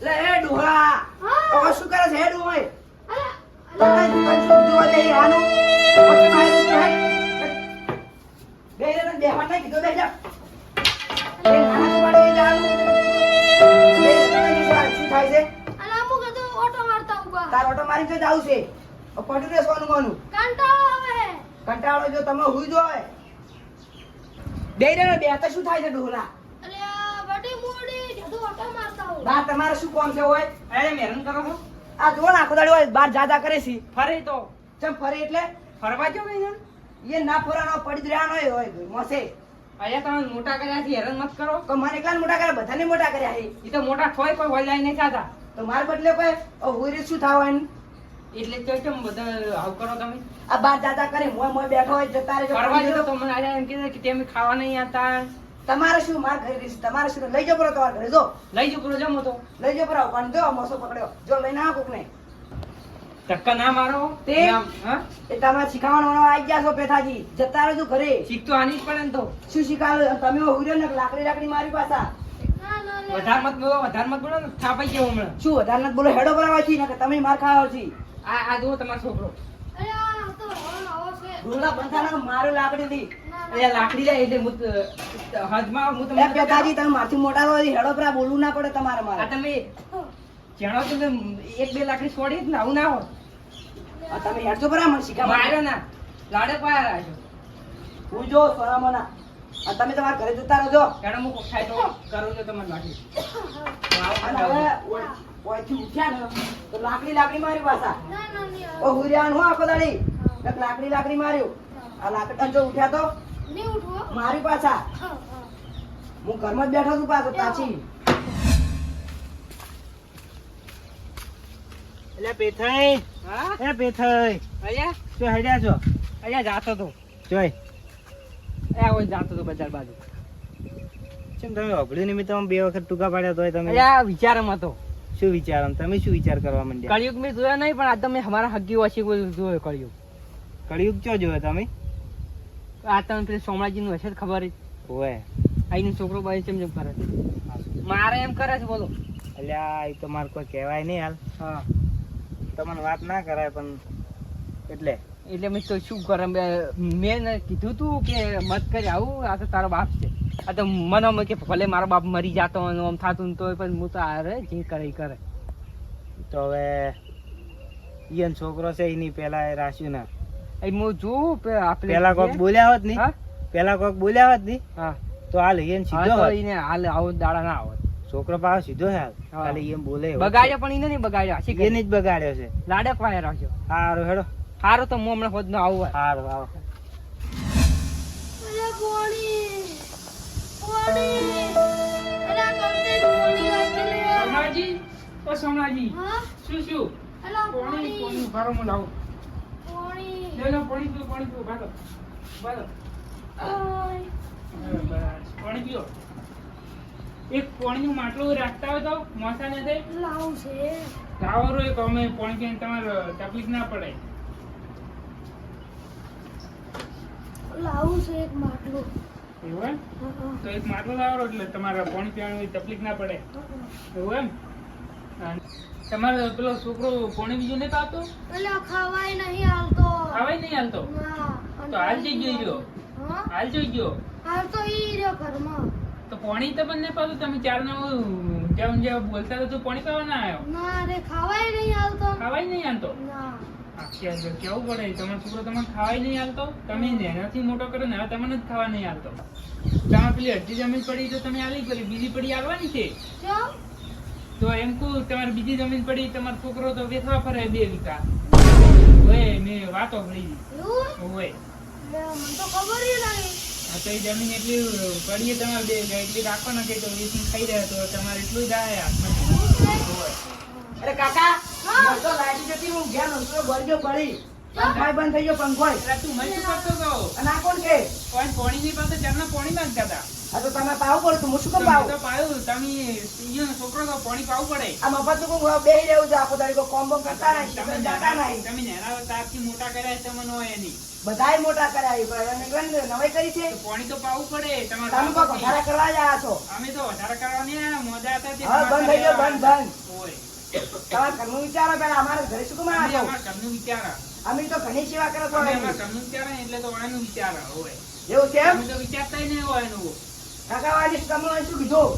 લે હે ડોહા હવે શું કરે છે હે ડોહા તમે દુકાન શું જોવા જઈ આનું? પછી શું હે બે તને બેહવા નહીં કીધું બે જા એ નાના છોકરાને જવાનું. બે રે તને શું શું થાય છે? તાર ઓટો મારી તો જાવું છે. પડ્યું રે સોનું મોનું કંટાળો જો તમે હુઈ જો બે રે બે તો શું થાય છે ડોહલા બા તમારે શું કામ છે હોય? અરે મેરન કરો છો? આ જો આખો દાડો હોય બાર જાદા કરે છે. ફરે તો. ચમ ફરે એટલે? ફરવા જો કઈ એ ના ફરવાનો પડી જ રહ્યા હોય હોય મોસે. અહીંયા તમે મોટા કર્યા છે હેરાન મત કરો. તો મારે કાલ મોટા કર્યા બધાને મોટા કર્યા છે? એ તો મોટા થોય કોઈ વજાય નહીં થતા. તો માર બદલે કોઈ હુઈ શું થવાનું એટલે તો કેમ બધા આવ કરો તમે? આ બાર દાદા કરે મોય મોય બેઠો હોય જતા રહે ફરવા જો તો મને આજે એમ કીધું કે તમે ખાવા નહીં આવતા. તમારે શું માર ઘરે રહીશ તમારે શું લઈ જાવ પરો તમારા ઘરે? જો. લઈ જાવ પડો જમો તો. લઈ જાઓ પડો પણ જો મોસો પકડ્યો. જો લઈને આવો કોકને. ધક્કા ના મારો. તે? એ તમારે શીખવાડવાનો આવી ગયા છો પેથાજી. જતા રહેજો ઘરે. શીખ તો આની જ પડે ને તો. શું શીખાડો તમે હુઈ ને લાકડી લાકડી મારી પાછા. વધાર મત બોલો વધાર મત બોલો ને થાપાઈ ગયો હમણાં. શું વધાર મત બોલો? હેડો બરાબર આવવાથી ને તમે માર ખાવા છી. આ આ જુઓ તમારો છોકરો. બંધાના મારો લાકડી લાકડી એટલે હું તો- હોય હેડો પર આ બોલવું ના પડે તમારે મારે. તમે જાણો એક બે લાકડી છોડી જ ને આવું ના હોય. તમે હેડજો પર આ મને માર્યો ના. લાડે પાયા રાખજો. હું જો સોનામોના. આ તમે તમારા ઘરે જતા રહેજો. એનો હું થાય તો કરું છું તમારી લાકડી. હવે ઓયથી ઉઠ્યા ને તો લાકડી લાકડી મારી પાછા. ઓ હુરિયાન હું આખો દાડી. લાકડી લાકડી માર્યું. આ લાકડી જો ઉઠ્યા તો મારી પાછા. હું ઘરમાં જ બેઠો છું પાછો પાછી. એટલે પેથાઈ. હા? એ પેથાઈ. અહીંયા શું હેડ્યા છો. અહીંયા જાતો તો. જોઈ. અહીંયા કોઈ જાતો તો બજાર બાજુ. કેમ તમે અભળ્યું નિમિત્ત બે વખત ટૂંકા પાડ્યા તોય તમે? વિચારમાં હતો. શું વિચાર તમે શું વિચાર કરવા માંડ્યા? કળિયુગ મેં જોયા નહીં પણ આ તમે અમારા હગી વસી કોઈ જોયો કળિયુગ. કળિયુગ ચો જોયો તમે? આ તમે પેલી સોમળાજીનું હશે ખબર જ. હોય અહીંનો છોકરો બાઈ ચમ ચમ કરે મારે એમ કરે છે બોલો. અલ્યા એ તો મારે કોઈ કહેવાય નહીં હાલ. હા. તમને વાત ના કરાય પણ એટલે? એટલે મેં તો શું કરે? મેં મેં કીધું તું કે મત કરી આવું આ તો તારો બાપ છે. આ તો મને કે ભલે મારો બાપ મરી જતો અને આમ થતું ને તોય પણ હું તો આ રે જે કરે એ કરે. તો હવે ઈયન છોકરો છે એની પહેલાં એ રાખ્યું ના એ હું જોઉં પેલા કોક બોલ્યા હોત નહીં? પેલા કોક બોલ્યા હોત નહીં? તો આ ઈયન સીધો હાલ આવો દાડા ના આવે. છોકરો પાસે સીધો છે હાલ. ખાલી એમ બોલે બગાડ્યો પણ એને નહીં બગાડ્યો હશે એને જ બગાડ્યો છે. લાડે પાય રાખ્યો. સારું હેડો. સારું તો હું હમણાં હોદ નો આવું સારું આવો સોમરાજી શું શું? પાણી પાણી ભારો માં લાવો. લે લો પાણી પીઓ પાણી પીઓ ભાગો ભાગો. પાણી પીઓ. એક પાણીનું માટલું રાખતા હોય તો મોસા ને દે. લાવો એક અમે પાણી પીને તમારે તકલીફ ના પડે. લાવું છે એક માટલું. એવું એમ? તો એક માટલું લાવો એટલે તમારે પાણી પીવાની તકલીફ ના પડે. એવું એમ? તમારે પેલો છોકરો પાણી બીજો નહીં પાતો એટલે ખાવાય નહીં આવતો ખાવાય નહીં આવતો તો હાલ જઈ ગયો હા? હાલ જઈ ગયો? હાલ તો ઈ રહ્યો ઘરમાં. તો પાણી તો બંને પાછું તમે ચાર નો જેમ જે બોલતા તો પાણી પીવા ના આવ્યો? ના રે ખાવાય નહીં આવતો ખાવાય નહીં આવતો ના. આ કેવું પડે? તમારો છોકરો તમને ખાવાય નહીં આવતો તમે નેનાથી મોટો કરો ને હવે તમને જ ખાવા નહીં આવતો તમારે પેલી અડધી જમીન પડી તો તમે આલી પડી બીજી પડી આવવાની છે? તો એમ કહું, તમારે બીજી જમીન પડી, તમારો છોકરો તો વેચવા ફરે બે વીઘા. ઓય, મેં વાતો પડી ઓય. મને તો ખબર આ તો એ જમીન એટલી પડીએ તમારે બે એટલી ને કે તો વેચીને ખાઈ રહ્યા તો તમારે એટલું જ આવે અરે કાકા તો લાગી જતી હું ગયા નહોતો બળગ્યો પડી. પંખાય બંધ થઈ ગયો પંખોય. તું મને શું કરતો હતો? અને આ કોણ કે? કોઈ પોણીની પાસે ચારના પોણી માંગતા હતા. આ તો તમે પાવું પડે તો હું શું કામ પાવું? તો પાયું તમે ઈયોનો છોકરો તો પોણી પાવું પડે. આ મફતનું કોઈ બેહી રહ્યું છે આખો દાડી કોઈ કરતા નહીં તમે તમે જાતા નહીં. તમે નેના તારથી મોટા કર્યા છે મને હોય એની. બધાય મોટા કર્યા એ પણ એને નવાઈ કરી છે? પોણી તો પાવું પડે તમે કરવા જ આવ્યા છો. અમે તો વધારે કરવા નહીં આવ્યા, મોજા હતા તે બંધ થઈ ગયો બંધ બંધ. ઓય. તમારા ઘરનું વિચારો પેલા અમારા ઘરે શું કામ અમે આવ્યા ઘરનું વિચારા. અમે તો ઘણી સેવા કરો છો અમારા ઘરનું વિચારા એટલે તો વાયનું વિચારા, હોય. એવું છે અમે તો વિચારતા નહીં હોય એનું. કાકાવાજી તમે શું કીધું?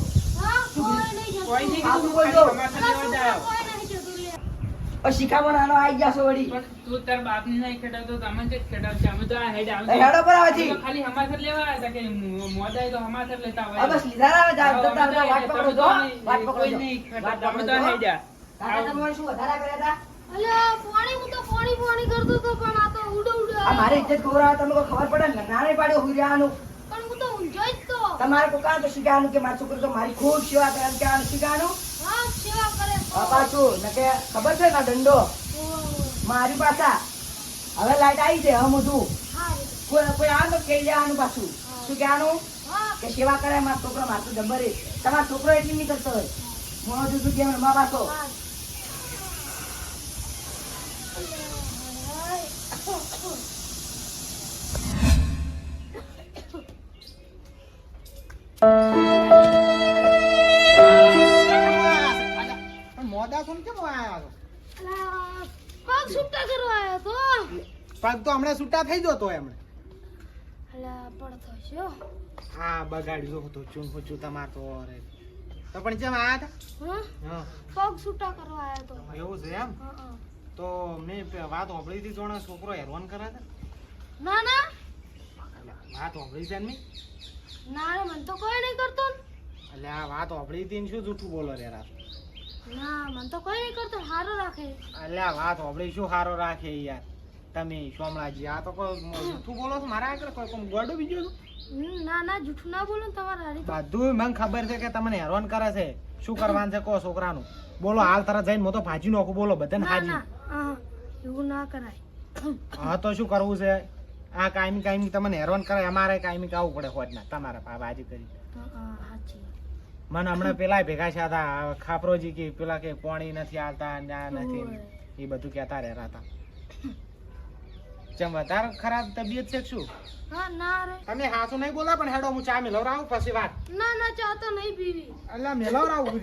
લેવા જ શિખામણ આવી વળી. તું તાર બાપને નહીં ખેડાવતો, તો અમને જ ખેડાવશે. અમે તો આ હેડ આવે હેડો પર અમે આવજી ખાલી હમાસર લેવા આવ્યા કે મો- તો હમાસર લેતા હોય. બસ લીધા આવે જા હા, જતા અમે તો વાત તમે પકડો તો વાત પકડો નહીં વાત તો પકડો છો. હેડ્યા. કાકા તમે શું વધારા કર્યા હતા? અલા, પાણી હું તો પાણી પાણી કરતો હતો પણ આ તો ઉડો ઉડો આ મારી ઇજ્જત ખવડાવવા તમે કોઈ ખબર પડે ને? નાણે હુરિયાનું પણ હું તો ઊંઝો જ તો. તમારે કોકાને તો કે મારો છોકરો તો મારી ખૂબ સેવા કરે એમ કહેવાનું શીખવાનું? હા સેવા કરે પાછું ને કે ખબર છે ને દંડો? મારી પાછા. હવે લાઈટ આવી છે હમ હારું. કોઈ કોઈ આવે તો કહી જવાનું પાછું. શું કહેવાનું? કે સેવા કરે મારો છોકરો મારતો જબ્બરે તમારો છોકરો એટલી નહીં કરતો હોય મોણો જુદું કેમ મા પાછો. છો ને કેમ આયા છો? પગ છૂટા કરવા આવ્યો તો. પગ તો હમણાં છૂટા થઈ જતો એમણે. અલા પડતો છે હો. બગાડી જો તો ચૂન તમાર તો રે તો પણ જેમ આયા હા? હતા પગ છૂટા કરવા આવ્યો તો. એવું છે એમ. તો મેં વાત સાંભળી હતી જોણે છોકરો હેરાન કરે છે? ના ના. વાત સાંભળી છે ને ના મને તો કોઈ નહીં કરતો. એટલે આ વાત સાંભળી હતી શું જૂઠું બોલો રે રાત ના મને તો કોઈ નહીં કરતો સારો રાખે. એટલે વાત સાંભળી શું સારો રાખે યાર? તમે સોમલાજી આ તો કોઈ જૂઠું બોલો છો મારા આગળ? કોઈ કોઈ ગોડું બીજું ના ના જૂઠું ના બોલો ને તમારે હારી બધું મને ખબર છે કે તમને હેરાન કરે છે. શું કરવાનું છે કો છોકરાનું. બોલો હાલ તરત જઈને મો તો ભાજી નાખું બોલો બધાને ના હાજી હા એવું ના કરાય. હા તો શું કરવું છે? આ કાયમી કાયમી તમને હેરાન કરે અમારે કાયમી કાવું પડે હોત ના તમારે ભાજી કરી. હા, સાચી. મને હમણાં પેલા ભેગા છે હતા ખાપરોજી કે પેલા કે પાણી નથી આવતા ને નથી એ બધું કહેતા રહેતા હતા ચમ વધારે ખરાબ તબિયત છે શું હા ના રે તમે હાસો નહીં બોલા પણ હેડો હું ચા મેલવરાવું પછી વાત ના ના ચા તો નહીં પીવી એટલે મેલવરાવું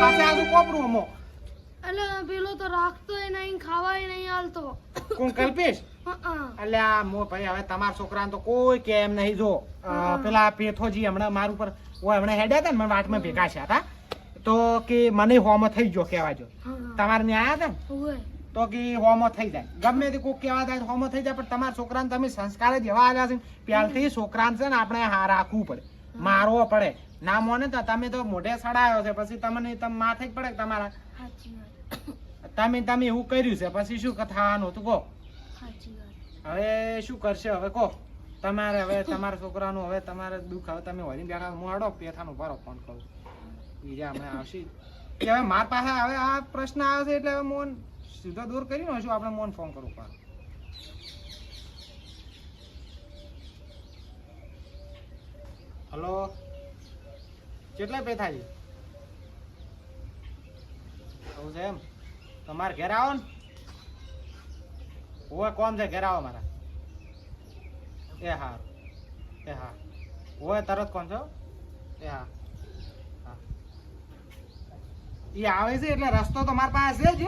હાથે હાથું કોપરું અમો એટલે પેલો તો રાખતો નહીં ખાવાય નહીં હાલતો. કોણ કલ્પેશ. એટલે આ મો ભાઈ હવે તમારા છોકરાને તો કોઈ કે એમ નહીં જો. પેલા પેથોજી હમણાં મારું પર ઓ હમણાં હેડ્યા હતા ને મને વાટમાં ભેગા છે હતા તો કે મને હોમો થઈ ગયો કહેવા જો. તમારે ને આયા હતા ને? તો કે હોમો થઈ જાય. ગમે તે કોઈ કહેવા થાય હોમો થઈ જાય પણ તમારા છોકરાને તમે સંસ્કાર જ એવા આવ્યા છે પહેલથી છોકરાને છે ને આપણે હા રાખવું પડે. મારવો પડે. ના મોને તો તમે તો મોઢે સડાયો છે પછી તમને તમે માથે જ પડે તમારા. તમે તમે એવું કર્યું છે પછી શું થવાનું હતું કહો. હવે શું કરશે? હવે કહો. તમારે હવે તમારા છોકરાનું હવે તમારે દુઃખ હવે તમે વળી બેઠા હું હડો પેથાનું ભરો ફોન કરું. બીજા હમણાં આવશે. કે હવે મારા પાસે હવે આ પ્રશ્ન આવે છે એટલે હવે મોન સીધો દૂર કરીને છું આપણે મોન ફોન કરવું પડે હલો? કેટલા પેથાજી એવું છે એમ? તમારે ઘેર આવો ને. હોય કોણ છે, ઘેર આવો મારા. એ હા એ હા. હોય તરત કોણ છો એ હા ઈ આવે છે એટલે રસ્તો તો મારા પાસે છે. જ.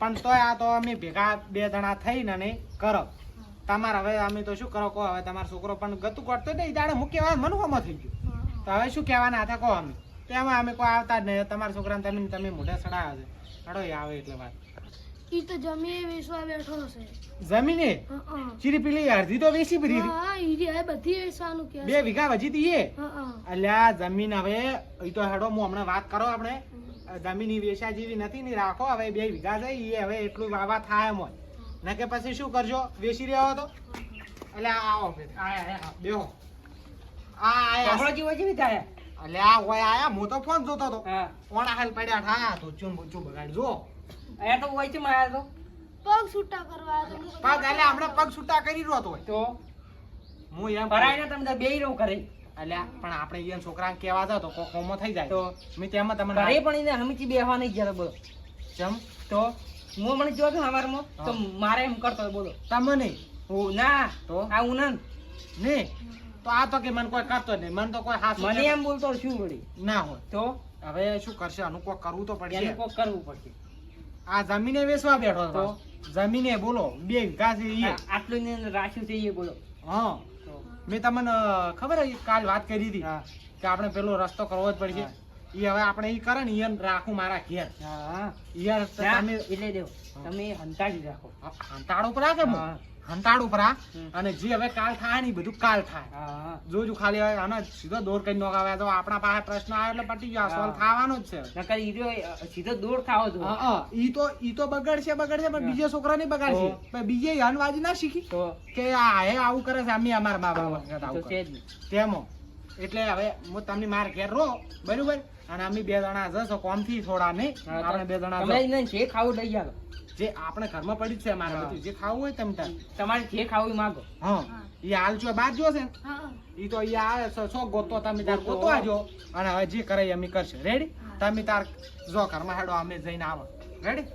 પણ તોય આ તો અમે ભેગા બે જણા થઈને કરો. તમારે હવે અમે તો શું કરો કહો હવે તમારો છોકરો પણ ગતું કરતો નહીં દાડે હું કહેવાય મને થઈ ગયું. તો હવે શું કહેવાના હતા કહો અમે. તેમાં અમે કોઈ આવતા જ નહીં તમારા છોકરાને તમે તમે મોઢે સડાવ્યા છે. ઈ આવે એટલે વાત. ઈ તો જમીએ વેચવા બેઠો છે. જમીને? હા, હા. ચીરી પેલી અડધી તો વેચી પડી હા, ઈ રહ્યા બધી વેચવાનું કે બે વીઘા વજી તી એ? હા, હા. અલ્યા જમીન હવે ઈ તો હેડો હું હમણાં વાત કરો આપણે. જમીન ઈ વેચા જેવી નથી ની રાખો હવે બે વીઘા એ હવે એટલું વાવા થાય મોય ને કે પછી શું કરજો? વેસી રહ્યો તો એટલે આવો ફેર. આયા આયા. બેહો. આ આયા. કપડો જેવો જેવી થાય અલ્યા ઓય આયા. હું તો ફોન જોતો તો હા. હાલ પડ્યા? ઠાયા તો ચૂન બુચું બગાડી જો અહીંયા તો હોય છે મારા તો. પગ છૂટા કરવા પગ એટલે હમણાં પગ છૂટા કરી રહ્યો તો તો? હું એમ ભરાઈને તમે બે રહો કરે અલ્યા પણ આપણે છોકરા છોકરાને કહેવા જાવ તો કોમો થઈ જાય. તો? મેં તેમાં તમને ઘરે પણ એને હમીથી બેહવા નહીં જરા બધો ચમ? તો? હું મને જો છું હવારમાં? તો મારે એમ કરતો હોય, બોલો. તમને હું ના તો? આ હું ને તો આ તો કે મને કોઈ કરતો નહીં. મને તો કોઈ હાથ મને એમ બોલતો શું વળી? ના હોય. તો? હવે શું કરશે? આનું કોઈ કરવું તો પડશે. એને કોઈ કરવું પડશે. આ જમીને વેચવા બેઠો તો? જમીને બોલો બે વીઘા છે આટલું રાખ્યું છે એ બોલો. હા. મેં તમને ખબર કાલ વાત કરી હતી કે આપણે પેલો રસ્તો કરવો જ પડશે. ઈ હવે આપણે ઈ કરે ને ઈ રાખું મારા ઘેર. યાર તમે એટલે દેવ તમે હંતાડી રાખો. હંતાડ ઉપર રાખે હંતાડ ઉપર અને જે હવે કાલ થાય ને બધું કાલ થાય. જોજો ખાલી હવે આને સીધો દોર કરી નોખાવે તો આપણા પાસે પ્રશ્ન આવે એટલે પટી ગયો. સોલ્વ થવાનો જ છે. નકર ઈ અ, સીધો દોર ખાવો છો હા. ઈ તો ઈ તો બગડશે બગડશે પણ બીજા છોકરા ને બગાડશે. તો? પણ બીજે હનવાજી ના શીખી કે આ હે આવું કરે છે અમે અમારા મા બાપ આવું કરે. તેમાં એટલે હવે હું તમને માર ઘેર રહો બરોબર? અને અમે બે જણા જશો કોમથી થોડા નહીં. આપણે બે જણા તમે જે ખાવું લઈ જાઓ જે આપણે ઘરમાં પડી જ છે મારે. બધું જે ખાવું હોય તમે તમારે જે ખાવું એ માગો. હા. એ હાલ છો બાદ જો છે. હા ઈ તો અહીંયા આવે છે સો ગોતો તમે તાર ગોતો. આજો અને હવે જે કરે એ અમે કરશે. રેડી તમે તાર જો ઘરમાં હેડો અમે જઈને આવો. રેડી